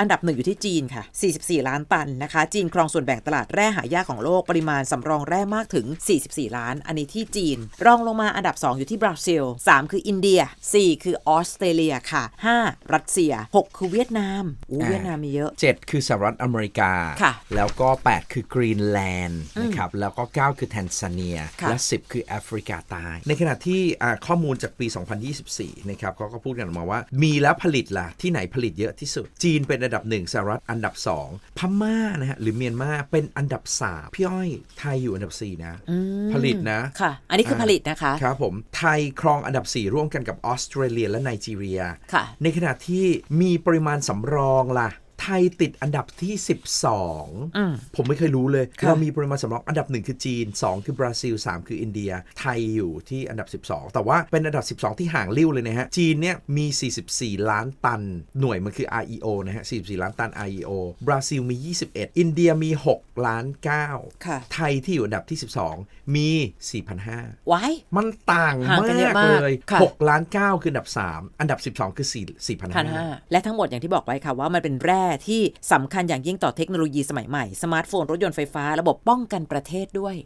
อันดับหนึ่งอยู่ที่จีนค่ะ 44 ล้านตันนะคะ จีนครองส่วนแบ่งตลาดแร่หายากของโลก ปริมาณสำรองแร่มากถึง 44 ล้าน อันนี้ที่จีน รองลงมาอันดับ 2 อยู่ที่บราซิล 3 คืออินเดีย 4 คือออสเตรเลียค่ะ 5 รัสเซีย 6 คือเวียดนามอู้อ่าเวียดนามมีเยอะ 7 คือสหรัฐอเมริกาค่ะแล้วก็ 8 คือกรีนแลนด์นะครับ แล้วก็ 9 คือแทนซาเนียค่ะและ 10 คือแอฟริกาใต้ ในขณะที่อ่าข้อมูลจากปี 2024 นะครับเขาก็พูดกันออกมาว่า มีแล้วผลิตล่ะที่ไหนผลิตเยอะที่สุด จีนเป็นอันดับ 1สหรัฐอันดับ 2 พม่านะฮะหรือเมียนมาเป็นอันดับ3พี่อ้อยไทยอยู่อันดับ 4 นะ ผลิตนะค่ะ อันนี้คือผลิตนะคะ ครับผม ไทยครองอันดับ 4 ร่วมกันกับออสเตรเลียและไนจีเรียค่ะในขณะที่มีปริมาณสำรองล่ะ ไทยติดอันดับที่ 12 ผมไม่เคยรู้เลยค่ะเรามีปริมาณสำรองอันดับ 1 คือจีน 2 คือบราซิล 3 คืออินเดีย ไทยอยู่ที่อันดับ 12 แต่ว่าเป็นอันดับ 12 ที่ห่างลิ้วเลยนะฮะ จีนเนี่ยมี 44 ล้านตัน หน่วยมันคือ REO นะฮะ 44 ล้านตัน REO บราซิลมี 21 อินเดียมี 6 ล้าน9ค่ะไทยที่อยู่อันดับที่ 12 มี 4,500ไว้มันต่างห่างมากันเยอะกมากเลยค่ะ6ล้าน 9 คืออันดับ 3 อันดับ 12 คือ4พัน4,500ห้าและทั้งหมดอย่างที่บอกไว้ค่ะว่ามันเป็นแร่ที่สำคัญอย่างยิ่งต่อเทคโนโลยีสมัยใหม่ สมาร์ทโฟนรถยนต์ไฟฟ้า ระบบป้องกันประเทศด้วย